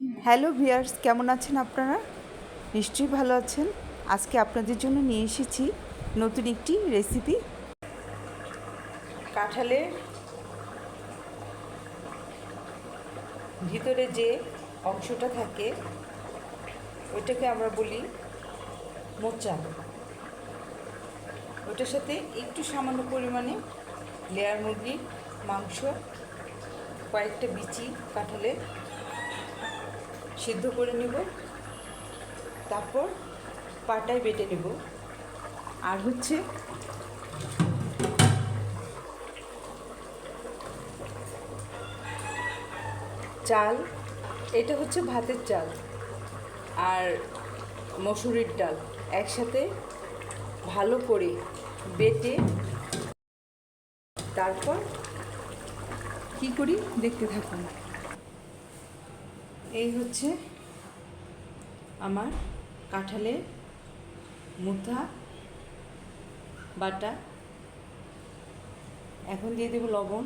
Hello viewers কেমন আছেন আপনারা? নিশ্চয়ই ভালো আছেন। আজকে আপনাদের জন্য নিয়ে এসেছি নতুন একটি রেসিপি কাঁঠালের ভিতরে যে অংশটা থাকে, ওইটাকে আমরা বলি মোচা। ওটার সাথে একটু সামান্য পরিমাণে লেয়ার মুরগির মাংস, কয়েকটা বিচি কাঁঠালের সিদ্ধ করে নেব। তারপর পাটায় বেটে নেব। আর হচ্ছে চাল, এটা হচ্ছে ভাতের চাল আর মসুরির ডাল একসাথে ভালো করে বেটে তারপর কি করি দেখতে থাকুন। এই হচ্ছে আমার কাঁঠালের মুথা, বাটা। এখন দিয়ে দেবো লবণ,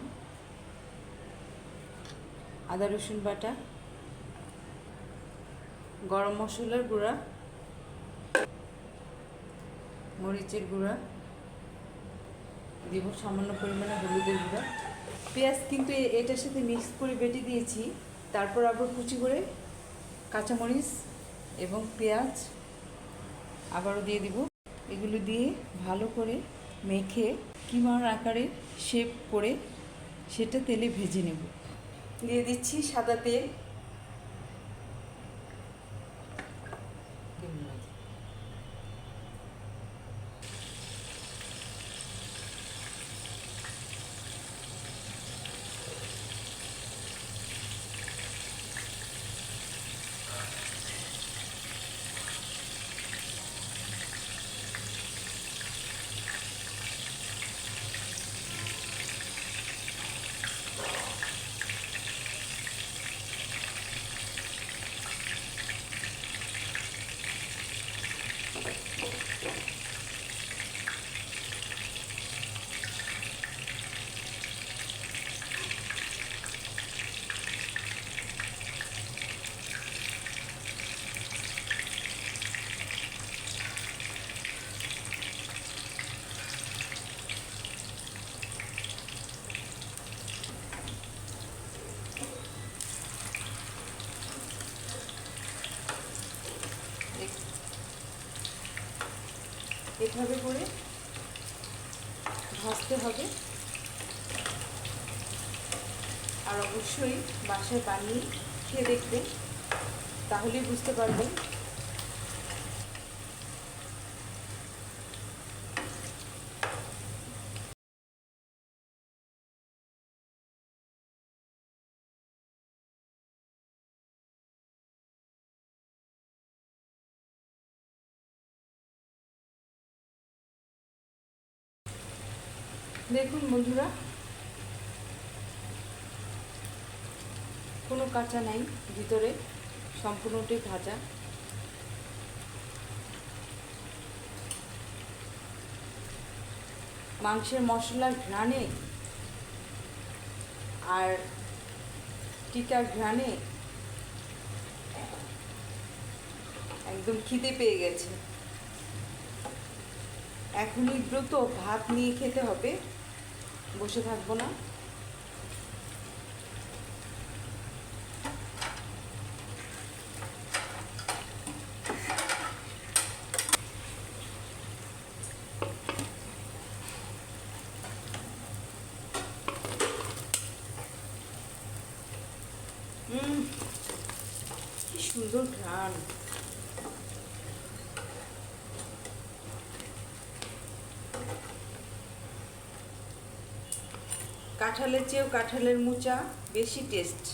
আদা, রসুন বাটা, গরম মশলার গুঁড়া, মরিচের গুঁড়া। দিব সামান্য পরিমাণে হলুদের গুঁড়া। পেঁয়াজ কিন্তু এটার সাথে মিক্স করে বেটে দিয়েছি। তারপর আবার কুচি করে কাঁচামরিচ এবং পেঁয়াজ আবারও দিয়ে দিব। এগুলো দিয়ে ভালো করে মেখে কিমার আকারে শেপ করে সেটা তেলে ভেজে নেব। দিয়ে দিচ্ছি সাদা তেল। এভাবে করে ভাজতে হবে। আর অবশ্যই বাসায় বানিয়ে খেয়ে দেখবেন তাহলেই বুঝতে পারবেন দেখুন বন্ধুরা, কোনো কাঁচা নাই, ভিতরে সম্পূর্ণটাই ভাজা। মাংসের মশলার ঘ্রাণে আর টিকার ঘ্রাণে একদম খিদে পেয়ে গেছে। এখনই দ্রুত ভাত নিয়ে খেতে হবে। বসে থাকব না। সুন্দর ঘ্রাণ। কাঁঠালের চেয়েও কাঁঠালের মোচা বেশি টেস্ট